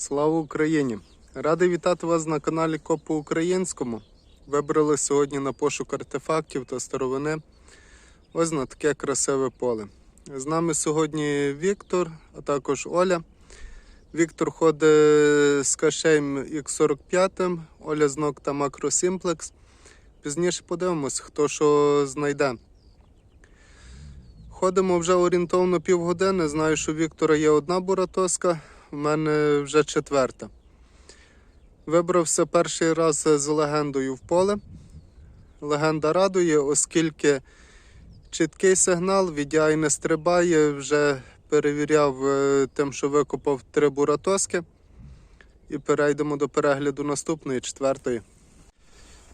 Слава Україні! Радий вітати вас на каналі Коп по українському. Вибрали сьогодні на пошук артефактів та старовини. Ось на таке красиве поле. З нами сьогодні Віктор, а також Оля. Віктор ходить з кашеєм X45, Оля з Nocta Macro Simplex. Пізніше подивимось, хто що знайде. Ходимо вже орієнтовно півгодини. Знаю, що у Віктора є одна буратоска, в мене вже четверта. Вибрався перший раз з легендою в поле. Легенда радує, оскільки чіткий сигнал, відяй не стрибає, вже перевіряв е, тим, що викопав три буратоски. І перейдемо до перегляду наступної, четвертої.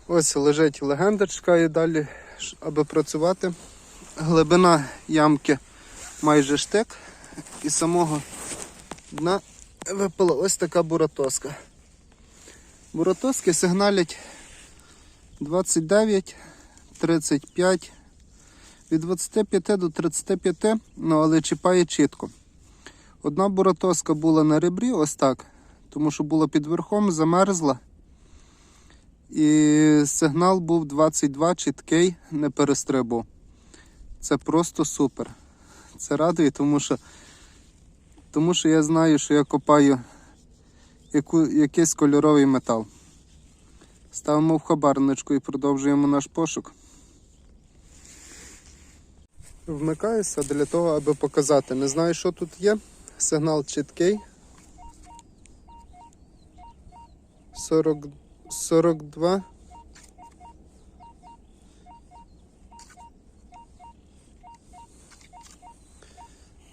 Ось лежить легенда, чекає далі, аби працювати. Глибина ямки майже штик. І самого дна випала ось така буратоска. Буратоски сигналять 29, 35, від 25 до 35, ну але чіпає чітко. Одна буратоска була на ребрі, ось так, тому що була під верхом, замерзла. І сигнал був 22 чіткий, не перестрибував. Це просто супер. Це радує, тому що, тому що я знаю, що я копаю яку, якийсь кольоровий метал. Ставимо в хабарничку і продовжуємо наш пошук. Вмикаюся для того, аби показати. Не знаю, що тут є. Сигнал чіткий. 40, 42.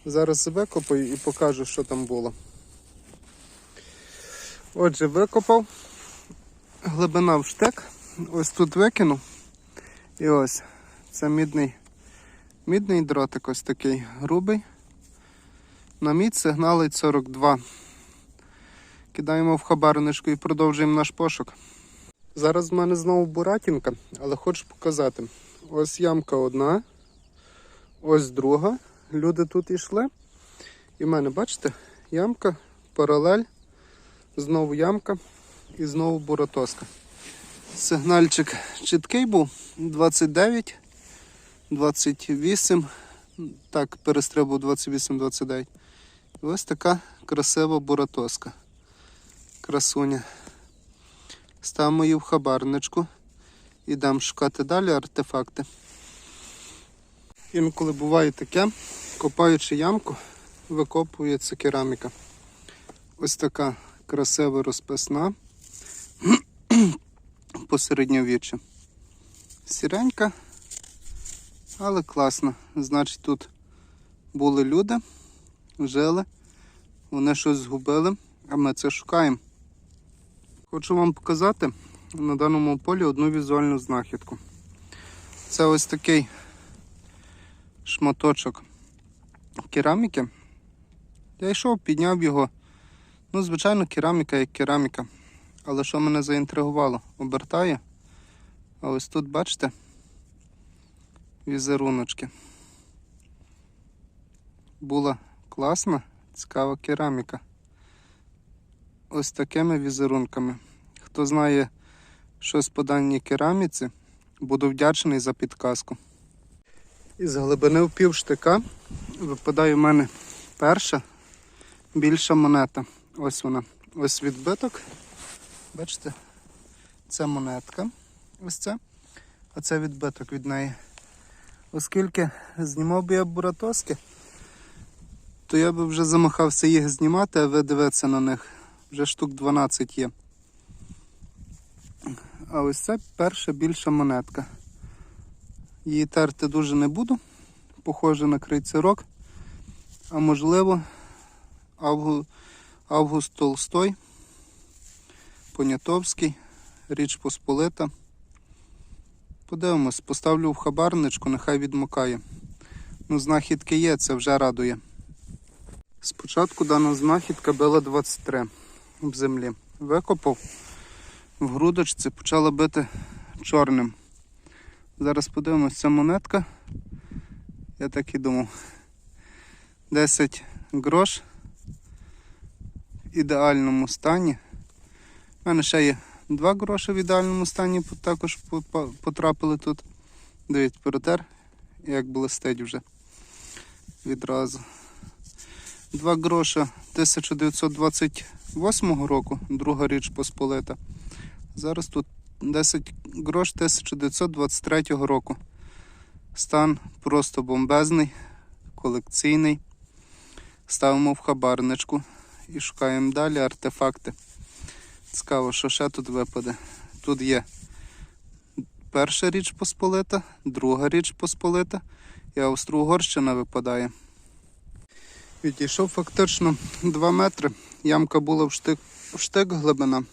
Зараз викопаю і покажу, що там було. Отже, викопав. Глибина в штек. Ось тут викинув. І ось це мідний, мідний дротик, ось такий грубий. На мід сигналить 42. Кидаємо в хабарничку і продовжуємо наш пошук. Зараз в мене знову буратінка, але хочу показати. Ось ямка одна, ось друга. Люди тут йшли. І в мене, бачите, ямка, паралель, знову ямка і знову буратоска. Сигнальчик чіткий був 29, 28. Так, перестрибував 28-29. І ось така красива буратоска. Красуня. Ставимо її в хабарничку. Ідемо шукати далі артефакти. Інколи буває таке, копаючи ямку, викопується кераміка. Ось така красива розписна посередньовіччя. Сіренька, але класна. Значить, тут були люди, жили, вони щось згубили, а ми це шукаємо. Хочу вам показати на даному полі одну візуальну знахідку. Це ось такий шматочок кераміки. Я йшов, підняв його. Ну, звичайно, кераміка як кераміка. Але що мене заінтригувало? Обертаю. А ось тут, бачите, візеруночки. Була класна, цікава кераміка. Ось такими візерунками. Хто знає щось по даній кераміці, буду вдячний за підказку. Із глибини в пів штика випадає в мене перша більша монета. Ось вона. Ось відбиток. Бачите? Це монетка. Ось це. А це відбиток від неї. Оскільки знімав би я буратоски, то я би вже замахався їх знімати, а ви дивитися на них. Вже штук 12 є. А ось це перша більша монетка. Її терти дуже не буду. Похоже на крейцерок. А можливо, Авгу... Август Толстой, Понятовський, Річ Посполита. Подивимось, поставлю в хабарничку, нехай відмокає. Ну, знахідки є, це вже радує. Спочатку дана знахідка била 23 в землі. Викопав в грудочці, почала бити чорним. Зараз подивимось, ця монетка. Я так і думав. 10 грош в ідеальному стані. У мене ще є два гроші в ідеальному стані, також потрапили тут. Дивіться, протер, як блистить вже відразу. Два гроша 1928 року, друга річ Посполита. Зараз тут 10 грош 1923 року. Стан просто бомбезний, колекційний. Ставимо в хабарничку і шукаємо далі артефакти. Цікаво, що ще тут випаде. Тут є перша річ Посполита, друга річ Посполита і Австро-Угорщина випадає. Відійшов фактично 2 метри. Ямка була в штик, в штик глибина,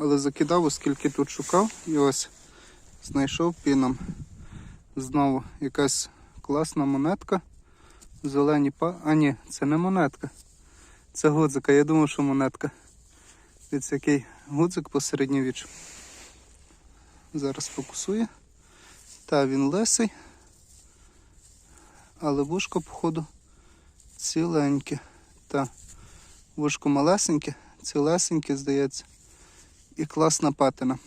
але закидав, оскільки тут шукав, і ось знайшов піном. Знову якась класна монетка. Зелені па. А ні, це не монетка. Це гудзика. Я думав, що монетка. Дивіться, який гудзик посередньовіччю. Зараз фокусує. Та він лисий. Але вушко, походу, ціленьке. Та вушко малесеньке, цілесеньке, здається. І класна патина.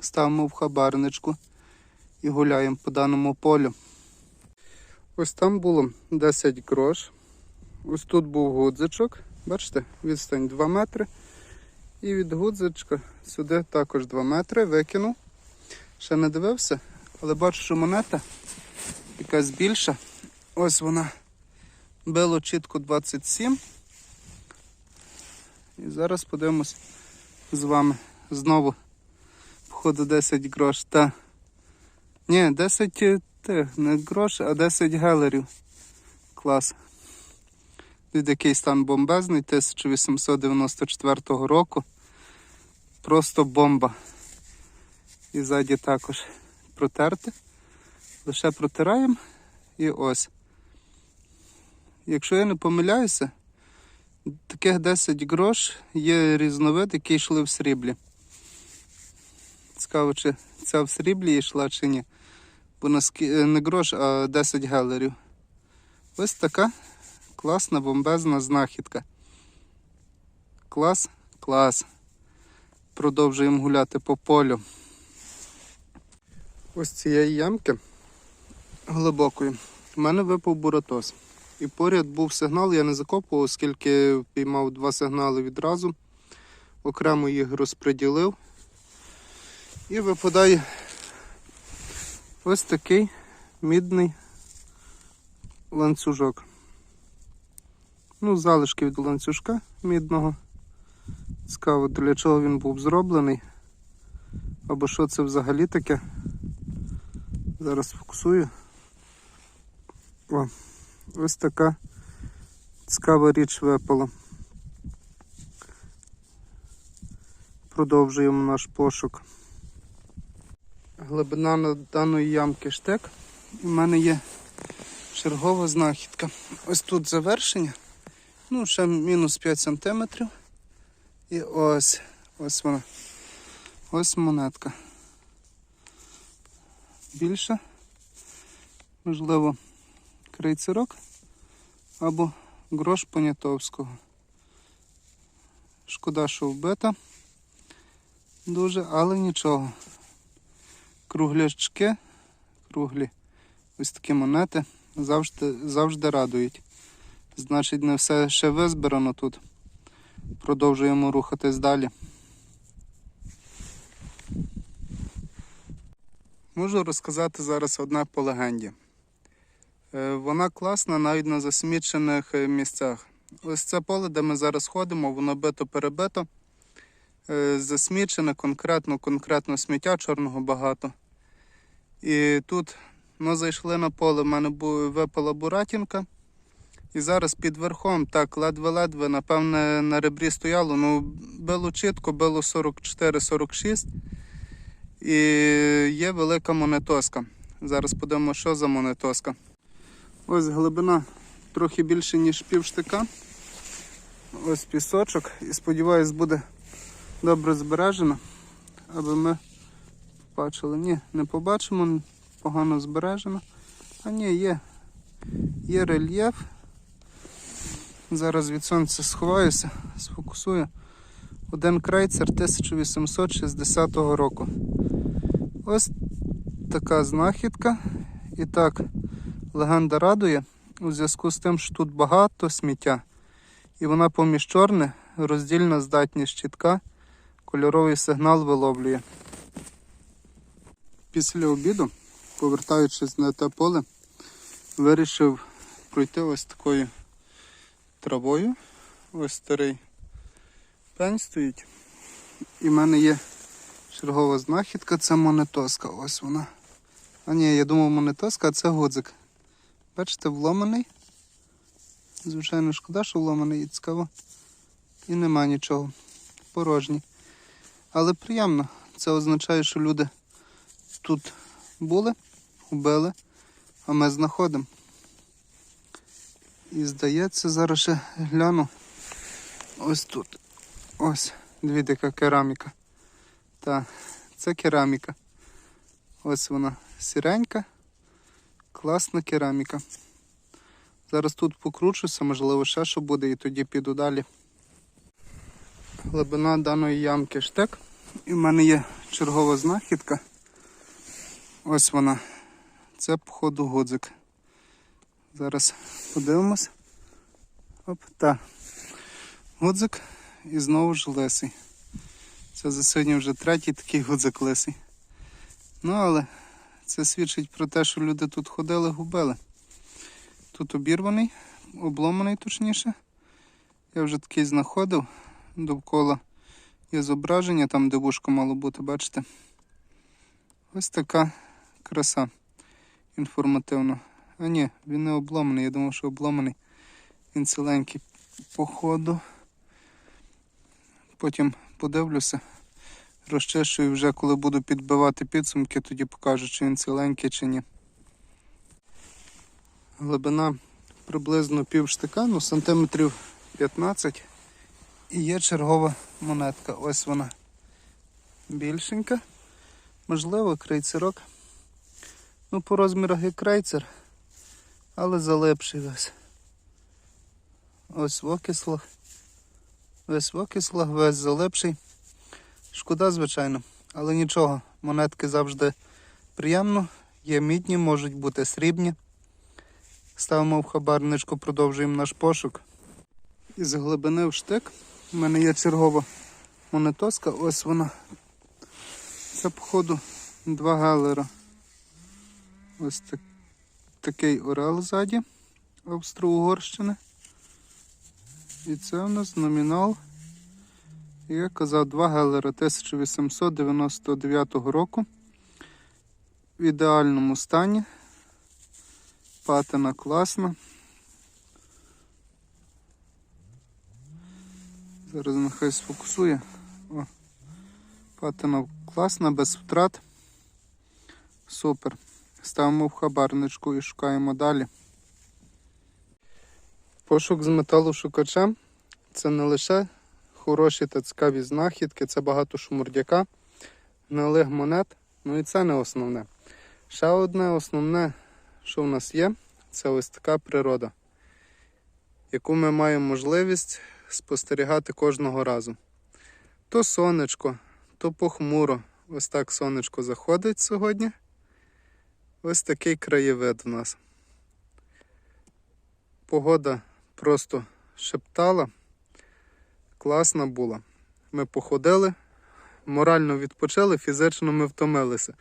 Ставимо в хабарничку і гуляємо по даному полю. Ось там було 10 грош. Ось тут був гудзичок. Бачите, відстань 2 метри. І від гудзичка сюди також 2 метри. Викинув. Ще не дивився, але бачу, що монета якась більша. Ось вона. Било чітко 27. І зараз подивимось з вами знову. Походу 10 грош. Та. Ні, 10 е, тих, не грош, а 10 гелерів. Клас. Від який стан бомбезний 1894 року. Просто бомба. І ззаді також протерти. Лише протираємо і ось. Якщо я не помиляюся, таких 10 грош є різновид, які йшли в сріблі. Цікаво, чи ця в сріблі йшла чи ні. Бо е, не грош, а 10 гелерів. Ось така класна бомбезна знахідка. Клас, клас. Продовжуємо гуляти по полю. Ось цієї ямки глибокої. У мене випав буратос. І поряд був сигнал, я не закопував, оскільки піймав два сигнали відразу. Окремо їх розподілив. І випадає ось такий мідний ланцюжок. Ну, залишки від ланцюжка мідного. Цікаво, для чого він був зроблений. Або що це взагалі таке. Зараз фокусую. О, ось така цікава річ випала. Продовжуємо наш пошук. Глибина на даної ямки штек. У мене є чергова знахідка. Ось тут завершення. Ну, ще мінус 5 см. І ось, ось вона. Ось монетка. Більше. Можливо, крейцерок або грош Понятовського. Шкода, що вбита. Дуже, але нічого. Круглячки, круглі ось такі монети завжди, завжди радують. Значить, не все ще визбирано тут. Продовжуємо рухатись далі. Можу розказати зараз одне по легенді. Е, Вона класна навіть на засмічених е, місцях. Ось це поле, де ми зараз ходимо, воно бито-перебито. Е, Засмічене конкретно, конкретно сміття чорного багато. І тут ми зайшли на поле, в мене випала буратінка. І зараз під верхом, так, ледве-ледве, напевне, на ребрі стояло. Ну, било чітко, било 44-46. І є велика монетоска. Зараз подивимо, що за монетоска. Ось глибина трохи більше, ніж півштика. Ось пісочок. І сподіваюсь, буде добре збережено, аби ми побачили. Ні, не побачимо, погано збережено. А ні, є. Є рельєф. Зараз від сонця сховаюся, сфокусую. Один крейцер 1860 року. Ось така знахідка. І так, легенда радує у зв'язку з тим, що тут багато сміття. І вона поміж чорне, роздільна здатність щитка, кольоровий сигнал виловлює. Після обіду, повертаючись на те поле, вирішив пройти ось такою травою. Ось старий пень стоїть. І в мене є чергова знахідка, це монетоска. Ось вона. А ні, я думав монетоска, а це годзик. Бачите, вломаний. Звичайно, шкода, що вломаний і цікаво. І нема нічого. Порожній. Але приємно. Це означає, що люди тут були, убили, а ми знаходимо. І здається, зараз ще гляну. Ось тут. Ось, дві така кераміка. Та, це кераміка. Ось вона сіренька. Класна кераміка. Зараз тут покручуся, можливо, ще що буде, і тоді піду далі. Глибина даної ямки штек. І в мене є чергова знахідка. Ось вона. Це, походу, годзик. Зараз подивимось. Оп, та. Гудзик і знову ж лисий. Це за сьогодні вже третій такий гудзик лисий. Ну, але це свідчить про те, що люди тут ходили, губили. Тут обірваний, обломаний точніше. Я вже такий знаходив. Довкола є зображення, там де вушко мало бути, бачите? Ось така краса інформативна. А ні, він не обломаний, я думав, що обломаний. Він ціленький походу. Потім подивлюся, розчищую вже, коли буду підбивати підсумки, тоді покажу, чи він ціленький чи ні. Глибина приблизно пів штика, ну сантиметрів 15. І є чергова монетка. Ось вона більшенька. Можливо, крейцерок. Ну, по розмірах як крейцер, але залипший весь. Ось в окислах. Весь в окислах, весь залипший. Шкода, звичайно, але нічого, монетки завжди приємно. Є мідні, можуть бути срібні. Ставимо в хабарничку, продовжуємо наш пошук. Із глибини в штик у мене є чергова монетоска, ось вона. Це, походу, два галера. Ось так, такий орел ззаді Австро-Угорщини. І це у нас номінал. Я казав 2 гелера 1899 року. В ідеальному стані. Патина класна. Зараз нехай сфокусує. О, патина класна, без втрат. Супер. Ставимо в хабарничку і шукаємо далі. Пошук з металошукачем це не лише хороші та цікаві знахідки, це багато шмурдяка, гнилих монет. Ну і це не основне. Ще одне основне, що в нас є, це ось така природа, яку ми маємо можливість спостерігати кожного разу. То сонечко, то похмуро. Ось так сонечко заходить сьогодні. Ось такий краєвид у нас. Погода просто шептала. Класна була. Ми походили, морально відпочили, фізично ми втомилися.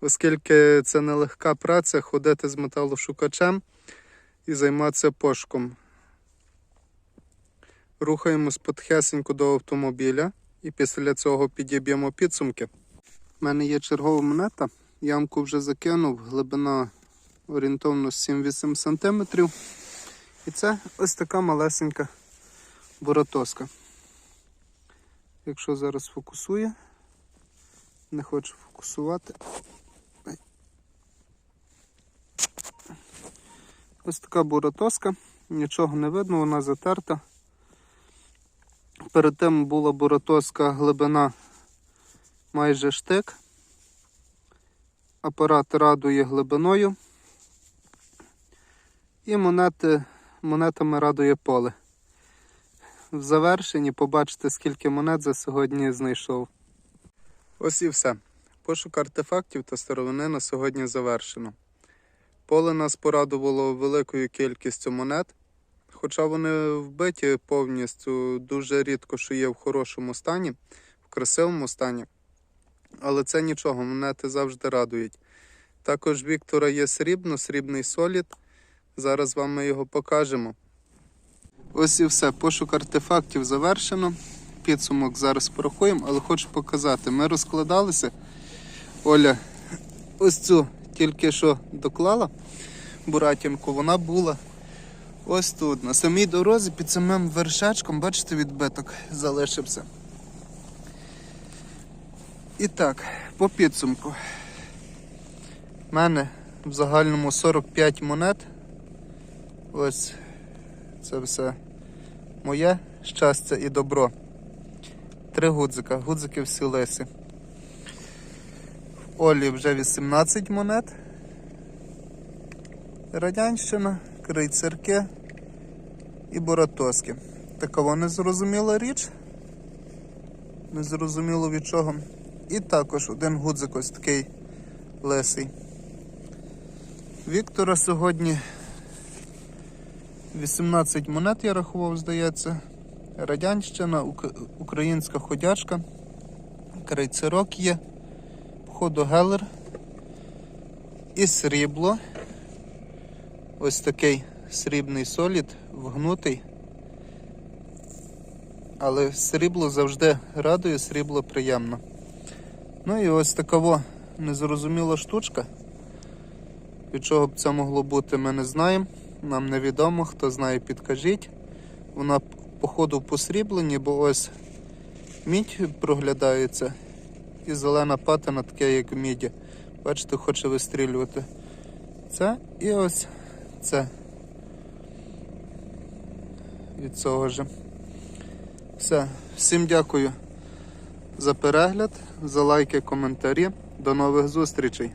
Оскільки це нелегка праця ходити з металошукачем і займатися пошуком. Рухаємось потихесенько до автомобіля і після цього підіб'ємо підсумки. У мене є чергова монета. Ямку вже закинув, глибина орієнтовно 7-8 см. І це ось така малесенька боротоска. Якщо зараз фокусує, не хочу фокусувати. Ось така боротоска, нічого не видно, вона затерта. Перед тим була боротоска глибина майже штик. Апарат радує глибиною. І монети, монетами радує поле. в завершенні побачите, скільки монет за сьогодні знайшов. Ось і все. Пошук артефактів та старовини на сьогодні завершено. Поле нас порадувало великою кількістю монет, хоча вони вбиті повністю дуже рідко, що є в хорошому стані, в красивому стані. Але це нічого, монети завжди радують. Також Віктора є срібно, срібний солід. Зараз вам ми його покажемо. Ось і все. Пошук артефактів завершено. Підсумок зараз порахуємо, але хочу показати. Ми розкладалися. Оля ось цю тільки що доклала буратінку, вона була ось тут, на самій дорозі, під самим вершечком, бачите, відбиток залишився. І так, по підсумку. У мене в загальному 45 монет. Ось це все моє щастя і добро. Три гудзика, гудзики всі лисі. В Олі вже 18 монет. Радянщина, крейцерки і Боратоски. Така незрозуміла річ. Незрозуміло від чого. І також один гудзик ось такий лисий. Віктора сьогодні 18 монет я рахував, здається. Радянщина, українська ходячка, крейцерок є, походу гелер і срібло. Ось такий срібний солід, вгнутий. Але срібло завжди радує, срібло приємно. Ну і ось такова незрозуміла штучка. Від чого б це могло бути, ми не знаємо. Нам невідомо, хто знає, підкажіть. Вона походу в посрібленні, бо ось мідь проглядається і зелена патина таке, як міді. Бачите, хоче вистрілювати. Це і ось це. Від цього ж. Все. Всім дякую за перегляд, за лайки, коментарі. До нових зустрічей!